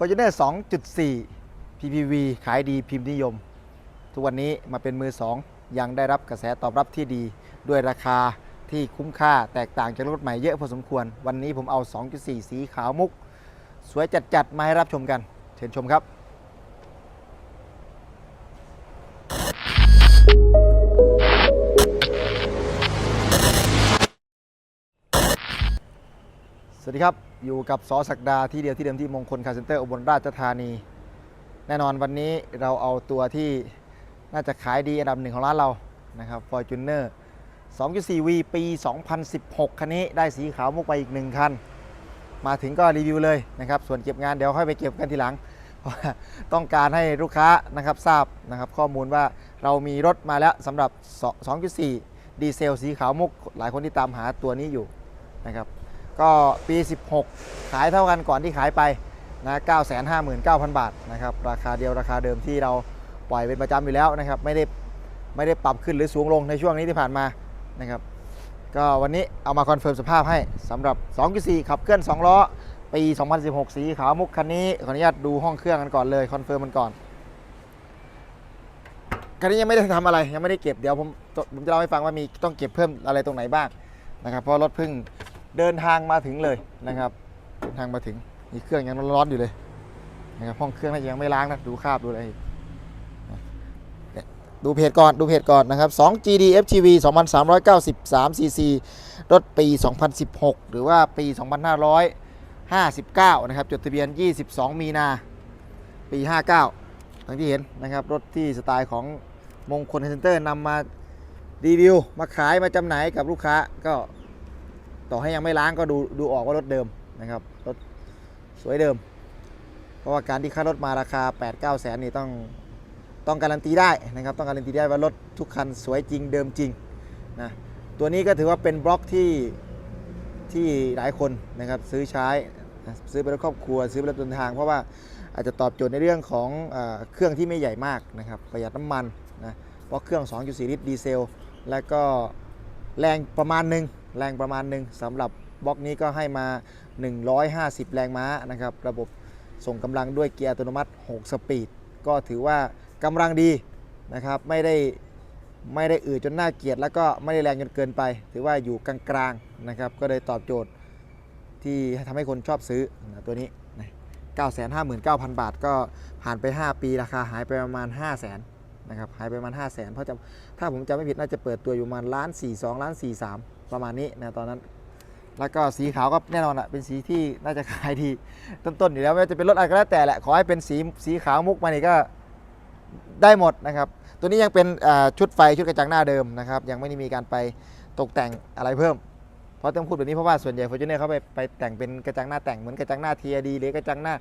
Fortuner 2.4 PPV ขายดีพิมพ์นิยม ทุกวันนี้มาเป็นมือ 2 ยังได้รับกระแสตอบรับที่ดี ด้วยราคาที่คุ้มค่าแตกต่างจากรถใหม่เยอะพอสมควร วันนี้ผมเอา 2.4 สีขาวมุก สวยจัดๆ มาให้รับชมกัน เชิญชมครับสวัสดีครับ อยู่กับสอศักดาที่เดียวที่เดิมที่มงคลคาเซ็นเตอร์อุบลราชธานี แน่นอนวันนี้เราเอาตัวที่น่าจะขายดีอันดับหนึ่งของร้านเรานะครับ Fortuner 2.4V ปี 2016 คันนี้ได้สีขาวมุกไปอีกหนึ่งคัน มาถึงก็รีวิวเลยนะครับ ส่วนเก็บงานเดี๋ยวค่อยไปเก็บกันทีหลัง เพราะต้องการให้ลูกค้านะครับทราบนะครับข้อมูลว่าเรามีรถมาแล้วสำหรับ 2.4 ดีเซลสีขาวมุก หลายคนที่ตามหาตัวนี้อยู่นะครับ ก็ปี 16 ขายเท่ากันก่อนที่ขายไปนะ959,000 บาทนะครับราคาเดียวราคาเดิมที่เราปล่อยเป็นประจำอยู่แล้วนะครับไม่ได้ไม่ได้ปรับขึ้นหรือสูงลงในช่วงนี้ที่ผ่านมานะครับก็วันนี้เอามาคอนเฟิร์มสภาพให้สำหรับ 2.4 ขับเคลื่อน 2 ล้อ ปี 2016 สีขาวมุกคันนี้ขออนุญาตดูห้องเครื่องกันก่อนเลยคอนเฟิร์มมันก่อนคันนี้ยังไม่ได้ทำอะไรยังไม่ได้เก็บเดี๋ยวผมผมจะเล่าให้ฟังว่ามีต้องเก็บเพิ่มอะไรตรงไหนบ้างนะครับเพราะรถเพิ่ง เดินทางมาถึงเลยนะครับเดินทางมาถึงนี่เครื่องยังร้อนๆอยู่เลยนะครับห้องเครื่องน่าจะยังไม่ล้างนะดูคราบดูอะไรเพียดูเพจก่อนดูเพจก่อนนะครับ2 GD FTV 2393 cc รถปี 2016 หรือว่าปี 2559 นะครับ จดทะเบียน 22 มีนา ปี 59ทั้งที่เห็นนะครับ รถที่สไตล์ของมงคลเซ็นเตอร์นำมารีวิว มาขายมาจำหน่ายกับลูกค้าก็ ต่อให้ยังไม่ล้างก็ดูดูออกว่ารถเดิมนะครับรถสวยเดิม เพราะว่าการที่ค่ารถมาราคา 8 9แสนนี่ต้องต้องการันตีได้นะครับต้องการันตีได้ว่ารถทุกคันสวยจริงเดิมจริงนะตัวนี้ก็ถือว่าเป็นบล็อกที่ที่หลายคนนะครับซื้อใช้ซื้อเป็นรถครอบครัว ซื้อเป็นรถเดินทาง เพราะว่าอาจจะตอบโจทย์ในเรื่องของเอเครื่องที่ไม่ใหญ่มากนะครับประหยัดน้ำมันนะเพราะเครื่อง 2.4 ลิตรดีเซล แล้วก็แรงประมาณหนึ่ง แรงประมาณหนึ่งสำหรับบล็อกนี้ก็ให้มา 150 แรงม้านะครับ ระบบส่งกำลังด้วยเกียร์อัตโนมัติ 6 สปีด ก็ถือว่ากำลังดีนะครับ ไม่ได้ไม่ได้อืดจนน่าเกียด แล้วก็ไม่ได้แรงจนเกินไป ถือว่าอยู่กลางๆนะครับ ก็เลยตอบโจทย์ที่ทำให้คนชอบซื้อตัวนี้นะ959,000 บาท ก็ผ่านไป 5 ปีราคาหายไปประมาณ 5 0 0 0 0นนะครับหายไปประมาณ 5 0 0 0 0นเพราะจะถ้าผมจำไม่ผิดน่าจะเปิดตัวอยู่ประมาณล้าน4 2ล้าน4 3 ประมาณนี้นะตอนนั้น แล้วก็สีขาวก็แน่นอนอะเป็นสีที่น่าจะขายดีต้นๆอยู่แล้วไม่ว่าจะเป็นรถอะไรก็แล้วแต่แหละขอให้เป็นสีสีขาวมุกมานี่ก็ได้หมดนะครับ ตัวนี้ยังเป็นชุดไฟชุดกระจังหน้าเดิมนะครับ ยังไม่ได้มีการไปตกแต่งอะไรเพิ่ม เพราะต้องพูดแบบนี้เพราะว่าส่วนใหญ่ฟอร์จูเนอร์เขาไปไปแต่งเป็นกระจังหน้าแต่งเหมือนกระจังหน้า TRD หรือกระจังหน้า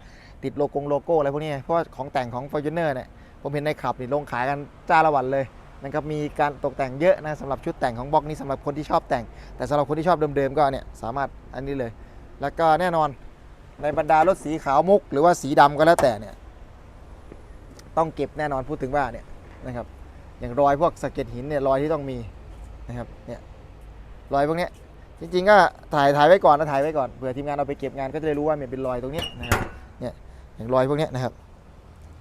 ติดโลโก้โลโก้อะไรพวกนี้เพราะของแต่งของฟอร์จูเนอร์เนี่ยผมเห็นในขับนี่ลงขายกันจ้าละวันเลย นะครับมีการตกแต่งเยอะนะสำหรับชุดแต่งของบล็อกนี้สำหรับคนที่ชอบแต่ง แต่สำหรับคนที่ชอบเดิมๆก็เนี่ยสามารถอันนี้เลย แล้วก็แน่นอนในบรรดารถสีขาวมุก หรือว่าสีดำก็แล้วแต่เนี่ยต้องเก็บแน่นอนพูดถึงว่าเนี่ยนะครับอย่างรอยพวกสะเก็ดหินเนี่ยรอยที่ต้องมีนะครับเนี่ยรอยพวกนี้จริงๆก็ถ่ายถ่ายไว้ก่อนนะถ่ายไว้ก่อนเผื่อทีมงานเอาไปเก็บงานก็จะได้รู้ว่ามันเป็นรอยตรงนี้นะครับเนี่ยอย่างรอยพวกนี้นะครับ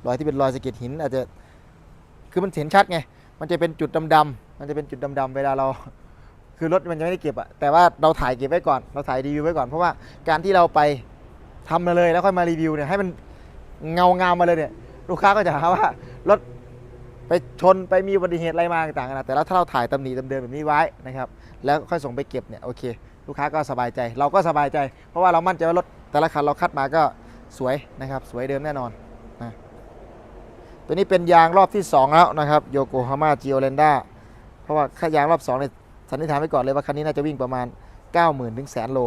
รอยที่เป็นรอยสะเก็ดหินอาจจะคือมันเห็นชัดไง มันจะเป็นจุดดำๆมันจะเป็นจุดดำๆเวลาเรา คือรถมันยังไม่ได้เก็บอะแต่ว่าเราถ่ายเก็บไว้ก่อน เราถ่ายรีวิวไว้ก่อน เพราะว่าการที่เราไปทำมาเลยแล้วค่อยมารีวิวเนี่ยให้มันเงางามมาเลยเนี่ยลูกค้าก็จะหาว่ารถไปชนไปมีอุบัติเหตุอะไรมาต่างๆนะแต่แล้วถ้าเราถ่ายตำหนิเดิมๆแบบนี้ไว้นะครับแล้วค่อยส่งไปเก็บเนี่ยโอเค ลูกค้าก็สบายใจ เราก็สบายใจ เพราะว่าเรามั่นใจว่ารถแต่ละคันเราคัดมาก็สวยนะครับ สวยเดิมแน่นอน ตัวนี้เป็นยางรอบที่ 2 แล้วนะครับโยโกฮาม่าจิโอเลนดาเพราะว่าค่ายางรอบ2เนี่ยสันนิษฐานไว้ก่อนเลยว่าคันนี้น่าจะวิ่งประมาณ 90,000ถึงแสนโล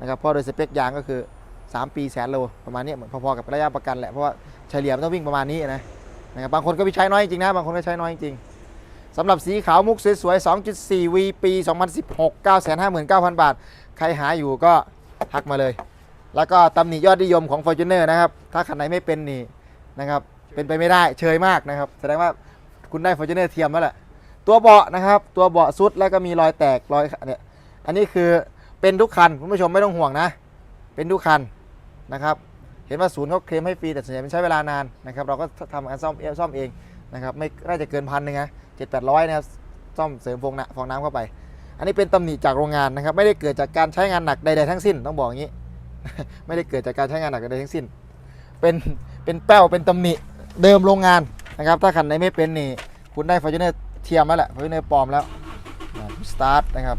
นะครับเพราะโดยสเปคยางก็คือ 3 ปีแสนโลประมาณนี้เหมือนพอๆกับระยะประกันแหละเพราะว่าเฉลี่ยมันต้องวิ่งประมาณนี้นะนะครับบางคนก็ไปใช้น้อยจริงนะบางคนก็ใช้น้อยจริงสำหรับสีขาวมุกสวยๆ 2.4 V ปี 2016 959,000 บาท ใครหาอยู่ก็ทักมาเลย แล้วก็ตำหนิยอดนิยมของ Fortuner นะครับ ถ้าคันไหนไม่เป็นนี่นะครับ เป็นไปไม่ได้เชยมากนะครับ แสดงว่าคุณได้ Fortuner เทียมแล้วแหละตัวเบาะนะครับ ตัวเบาะซุดแล้วก็มีรอยแตกรอยเนี่ยอันนี้คือเป็นทุกคันคุณผู้ชมไม่ต้องห่วงนะ เป็นทุกคันนะครับ เห็นว่าศูนย์เขาเคลมให้ฟรีแต่ส่วนใหญ่มันใช้เวลานานนะครับ เราก็ทำการซ่อมเอซ่อมเองนะครับ ไม่น่าจะเกินพันหนึ่งนะเจ็ดแปดร้อยนะครับซ่อมเสริมฟองน้ำฟองน้ำเข้าไป อันนี้เป็นตำหนิจากโรงงานนะครับ ไม่ได้เกิดจากการใช้งานหนักใดๆทั้งสิ้นต้องบอกอย่างนี้ ไม่ได้เกิดจากการใช้งานหนักใดๆทั้งสิ้น เป็นเป็นแป้วเป็นตำหนิ เดิมโรงงานนะครับ ถ้าคันไหนไม่เป็นนี่ คุณได้ฟอร์จูเนอร์เทียมแล้วแหละฟอร์จูเนอร์ปลอมแล้วสตาร์ทนะครับ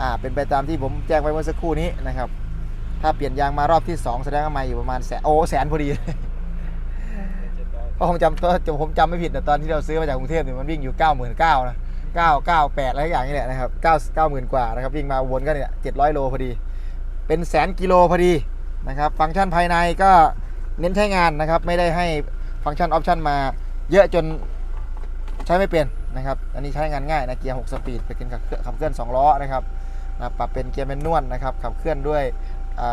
อ่า เป็นไปตามที่ผมแจ้งไว้เมื่อสักครู่นี้นะครับ ถ้าเปลี่ยนยางมารอบที่ 2 แสดงว่าม่อยู่ประมาณแสนโอ้แสนพอดีเพราะผมจำตัวผมจำไม่ผิดแต่ตอนที่เราซื้อมาจากกรุงเทพเนี่ยมันวิ่งอยู่ 9 9 0 0 0นะ9 9 8อะไรอย่างนี้แหละนะครับ9 9 0,000 กว่านะครับวิ่งมาวนก็เนี่ย700 โลพอดี เป็นแสนกิโลพอดีนะครับ ฟังก์ชันภายในก็ เน้นใช้งานนะครับ ไม่ได้ให้ฟังก์ชันออปชันมาเยอะจนใช้ไม่เป็นนะครับ อันนี้ใช้งานง่ายนะเกียร์ 6 สปีดเป็นขับเคลื่อนขับเคลื่อน 2 ล้อนะครับนะปรับเป็นเกียร์แมนนวลนะครับขับเคลื่อนด้วย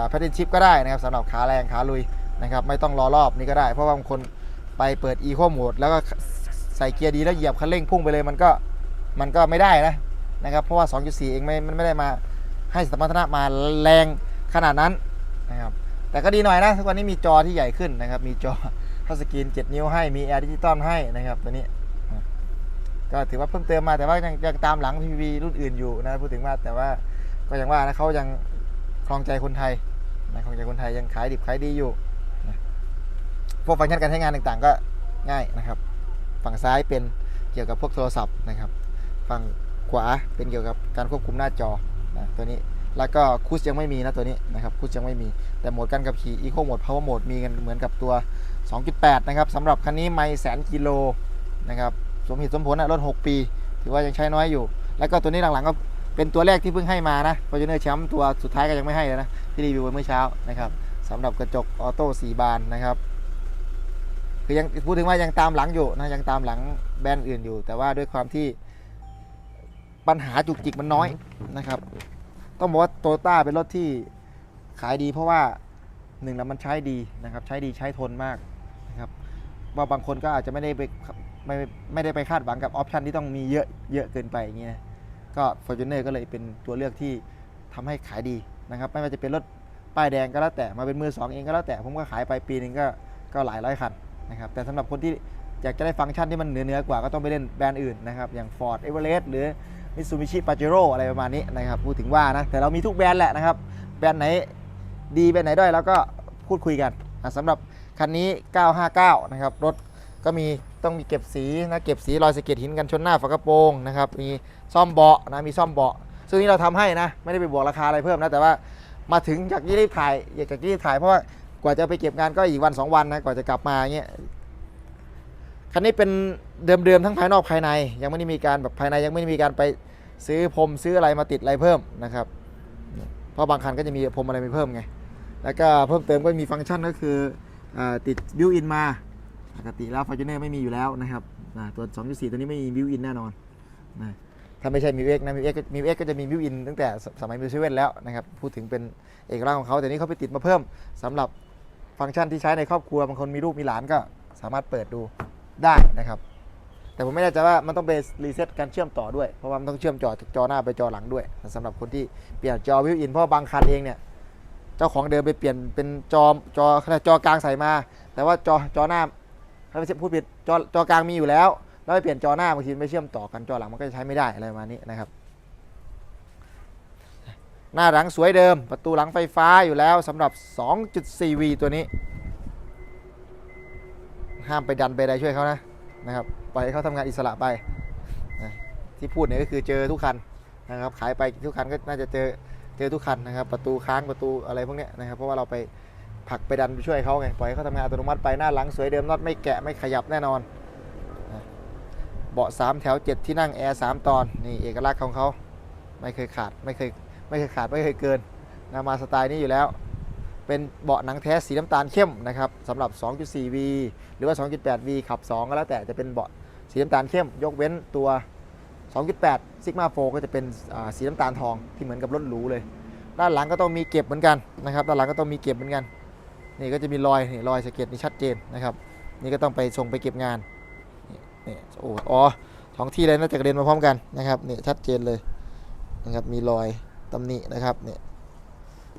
แพดเดิลชิพก็ได้นะครับสำหรับขาแรงขาลุยนะครับไม่ต้องรอรอบนี้ก็ได้ เพราะว่าบางคนไปเปิด Eco Mode แล้วก็ใส่เกียร์ดีแล้วเหยียบคันเร่งพุ่งไปเลยมันก็มันก็ไม่ได้นะนะครับเพราะว่า 2.4 เองไม่มันไม่ได้มาให้สมรรถนะมาแรงขนาดนั้นนะครับ แต่ก็ดีหน่อยนะทุกวันนี้มีจอที่ใหญ่ขึ้นนะครับ มีจอทัชสกรีน 7 นิ้วให้มีแอร์ดิจิตอลให้นะครับตัวนี้ ก็ถือว่าเพิ่มเติมมาแต่ว่ายังยังตามหลัง PV รุ่นอื่นอยู่นะพูดถึงว่าแต่ว่าก็ยังว่านะเขายังครองใจคนไทยนะครองใจคนไทยยังขายดิบขายดีอยู่พวกฟังก์ชันการใช้งานต่างๆ ก็ง่ายนะครับ ฝั่งซ้ายเป็นเกี่ยวกับพวกโทรศัพท์นะครับ ฝั่งขวาเป็นเกี่ยวกับการควบคุมหน้าจอนะตัวนี้ แล้วก็คูสยังไม่มีนะตัวนี้นะครับคูสยังไม่มี แต่โหมดการขับขี่ Eco Mode Power Mode มีกันเหมือนกับตัว 2.8 นะครับสำหรับคันนี้ไม่แสนกิโลนะครับสมเหตุสมผลนะรถ 6 ปี ถือว่ายังใช้น้อยอยู่ แล้วก็ตัวนี้หลังๆก็เป็นตัวแรกที่เพิ่งให้มานะ Fortuner แชมป์ตัวสุดท้ายก็ยังไม่ให้เลยนะที่รีวิวไว้เมื่อเช้านะครับสำหรับกระจกออโต้สีบานนะครับคือยังพูดถึงว่ายังตามหลังอยู่นะยังตามหลังแบรนด์อื่นอยู่ แต่ว่าด้วยความที่ปัญหาจุกจิกมันน้อยนะครับ ต้องบอกว่าโตโยต้าเป็นรถที่ขายดีเพราะว่าหนึ่งแล้วมันใช้ดีนะครับ ใช้ดีใช้ทนมากนะครับว่าบางคนก็อาจจะไม่ได้ไปไม่ไม่ได้ไปคาดหวังกับออปชันที่ต้องมีเยอะเยอะเกินไปอย่างเงี้ยก็ Fortuner ก็เลยเป็นตัวเลือกที่ทำให้ขายดีนะครับ ไม่ว่าจะเป็นรถป้ายแดงก็แล้วแต่มาเป็นมือสองเองก็แล้วแต่ผมก็ขายไปปีหนึงก็ก็หลายร้อยคันนะครับแต่สำหรับคนที่อยากจะได้ฟังก์ชันที่มันเหนือเหนือกว่าก็ต้องไปเล่นแบรนด์อื่นนะครับ อย่าง Ford Everest หรือ Mitsubishi Pajero อะไรประมาณนี้นะครับพูดถึงว่านะแต่เรามีทุกแบรนด์แหละนะครับ แบรนด์ไหนดีแบรนด์ไหนด้อยแล้วก็พูดคุยกันนะสำหรับคันนี้ 959 นะครับ รถก็มีต้องมีเก็บสีนะเก็บสีรอยสะเก็ดหินกันชนหน้าฝากระโปรงนะครับมีซ่อมเบาะนะมีซ่อมเบาะซึ่งนี่เราทำให้นะไม่ได้ไปบวกราคาอะไรเพิ่มนะแต่ว่ามาถึงจากยี่รีบถ่ายอยากจากยี่รีบถ่ายเพราะว่ากว่าจะไปเก็บงานก็อีกวันสองวันนะกว่าจะกลับมาเงี้ย คันนี้เป็นเดิมๆทั้งภายนอกภายใน ยังไม่ได้มีการแบบภายในยังไม่ได้มีการไปซื้อพรมซื้ออะไรมาติดอะไรเพิ่มนะครับ เพราะบางคันก็จะมีพรมอะไรไปเพิ่มไง แล้วก็เพิ่มเติมก็มีฟังก์ชันก็คืออติดบิวอินมาปกติแล้ว Fortuner ไม่มีอยู่แล้วนะครับตัว 2.4 ตัวนี้ไม่มีบิวอินแน่นอนนะถ้าไม่ใช่มิวเอ็กนะมิวเอ็กมิวเอ็กก็จะมีบิวอินตั้งแต่สมัยมิวเซเว่นแล้วนะครับ พูดถึงเป็นเอกลักษณ์ของเขาแต่นี้เขาไปติดมาเพิ่มสำหรับฟังก์ชันที่ใช้ในครอบครัวบางคนมีลูกมีหลานก็สามารถเปิดดู ได้นะครับ แต่ผมไม่แน่ใจว่ามันต้องไปรีเซ็ตการเชื่อมต่อด้วย เพราะว่ามันต้องเชื่อมจอจากจอหน้าไปจอหลังด้วยสำหรับคนที่เปลี่ยนจอบิวอินเพราะบางคันเองเนี่ยเจ้าของเดิมไปเปลี่ยนเป็นจอจอจอกลางใส่มา แต่ว่าจอจอหน้าถ้าไม่ใช่พูดผิดจอจอกลางมีอยู่แล้วแล้วไปเปลี่ยนจอหน้าบางทีไม่เชื่อมต่อกันจอหลังมันก็จะใช้ไม่ได้อะไรประมาณนี้นะครับ หน้าหลังสวยเดิม ประตูหลังไฟฟ้าอยู่แล้วสำหรับ 2.4V ตัวนี้ ห้ามไปดันไปอะไรช่วยเขานะนะครับปล่อยให้เขาทำงานอิสระไปนะที่พูดเนี่ยก็คือเจอทุกคันนะครับขายไปทุกคันก็น่าจะเจอเจอทุกคันนะครับ ประตูค้างประตูอะไรพวกเนี้ยนะครับเพราะว่าเราไปผลักไปดันไปช่วยเขาไงปล่อยให้เขาทำงานอัตโนมัติไปหน้าหลังสวยเดิมน็อตไม่แกะไม่ขยับแน่นอนเบาะ3แถว 7 ที่นั่งแอร์3ตอนนี่เอกลักษณ์ของเขาไม่เคยขาดไม่เคยไม่เคยขาดไม่เคยเกินนะมาสไตล์นี้อยู่แล้ว เป็นเบาะหนังแท้สีน้ำตาลเข้มนะครับสำหรับ 2.4V หรือว่า 2.8V ขับ 2 ก็แล้วแต่จะเป็นเบาะสีน้ำตาลเข้ม ยกเว้นตัว 2.8 Sigma 4ก็จะเป็นสีน้ำตาลทองที่เหมือนกับรถหรูเลย ด้านหลังก็ต้องมีเก็บเหมือนกันนะครับด้านหลังก็ต้องมีเก็บเหมือนกันนี่ก็จะมีรอยนี่รอยสะเก็ดนี่ชัดเจนนะครับ นี่ก็ต้องไปส่งไปเก็บงานนี่นี่โอ้อ๋อสองที่เลยน่าจะกระเด็นมาพร้อมกันนะครับนี่ชัดเจนเลยนะครับมีรอยตำหนินะครับเนี่ย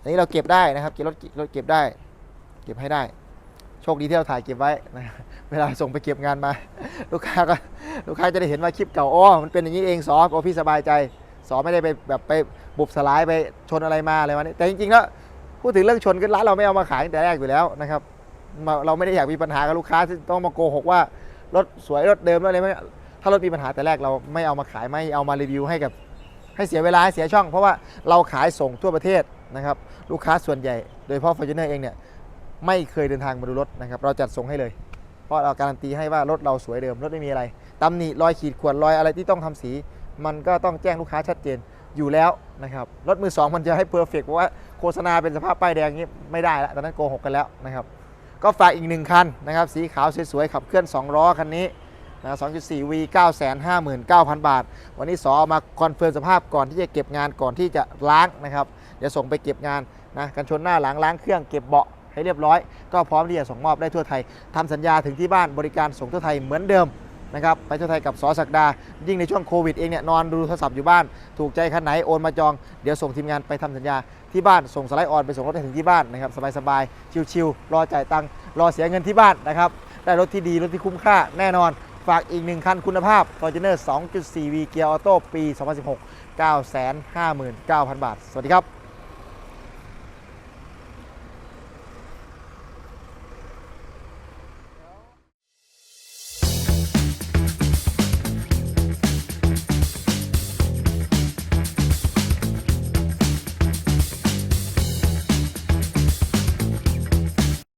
อันนี้เราเก็บได้นะครับเก็บรถรถเก็บได้ เก็บให้ได้ โชคดีที่เราถ่ายเก็บไว้นะเวลาส่งไปเก็บงานมา ลูกค้าก็ลูกค้าจะได้เห็นว่าคลิปเก่าอ๋อมันเป็นอย่างนี้เองสอโอ้พี่สบายใจสอไม่ได้ไปแบบไปบุบสลายไปชนอะไรมาอะไรมานี่แต่จริงๆแล้วพูดถึงเรื่องชนก็ร้านเราไม่เอามาขายตั้งแต่แรกอยู่แล้วนะครับเราไม่ได้อยากมีปัญหากับลูกค้าที่ต้องมาโกหกว่ารถสวยรถเดิมรถอะไรไม่ถ้ารถมีปัญหาแต่แรกเราไม่เอามาขายไม่เอามารีวิวให้กับ ให้เสียเวลาให้เสียช่อง เพราะว่าเราขายส่งทั่วประเทศ นะครับลูกค้าส่วนใหญ่ โดยเฉพาะฟอร์จูเนอร์เองเนี่ยไม่เคยเดินทางมาดูรถนะครับเราจัดส่งให้เลย เพราะเราการันตีให้ว่ารถเราสวยเดิมรถไม่มีอะไรตำหนิรอยขีดข่วนรอยอะไรที่ต้องทำสี มันก็ต้องแจ้งลูกค้าชัดเจนอยู่แล้วนะครับรถมือสองมันจะให้เพอร์เฟกต์เพราะว่าโฆษณาเป็นสภาพป้ายแดงนี้ไม่ได้แล้วตอนนั้นโกหกกันแล้วนะครับก็ฝากอีกหนึ่งคันนะครับสีขาวสวยๆขับเคลื่อน 2 ล้อคันนี้นะ2.4 V 959,000 บาท วันนี้สอเอามาคอนเฟิร์มสภาพก่อนที่จะเก็บงานก่อนที่จะล้างนะครับ ดี๋ยวส่งไปเก็บงานนะกันชนหน้าหลังล้างเครื่องเก็บเบาะให้เรียบร้อย ก็พร้อมที่จะส่งมอบได้ทั่วไทยทำสัญญาถึงที่บ้านบริการส่งทั่วไทยเหมือนเดิมนะครับไปทั่วไทยกับสอศักดา ยิ่งในช่วงโควิดเองเนี่ยนอนดูโทรศัพท์อยู่บ้าน ถูกใจคันไหนโอนมาจองเดี๋ยวส่งทีมงานไปทำสัญญาที่บ้านส่งสไลด์ออนไปส่งรถให้ถึงที่บ้านนะครับสบายๆชิวๆรอจ่ายตังค์รอเสียเงินที่บ้านนะครับได้รถที่ดีรถที่คุ้มค่าแน่นอนฝากอีกหนึ่งคันคุณภาพ Fortuner 2.4V เกียร์ออโต้ปี 2016 959,000 บาท สวัสดีครับ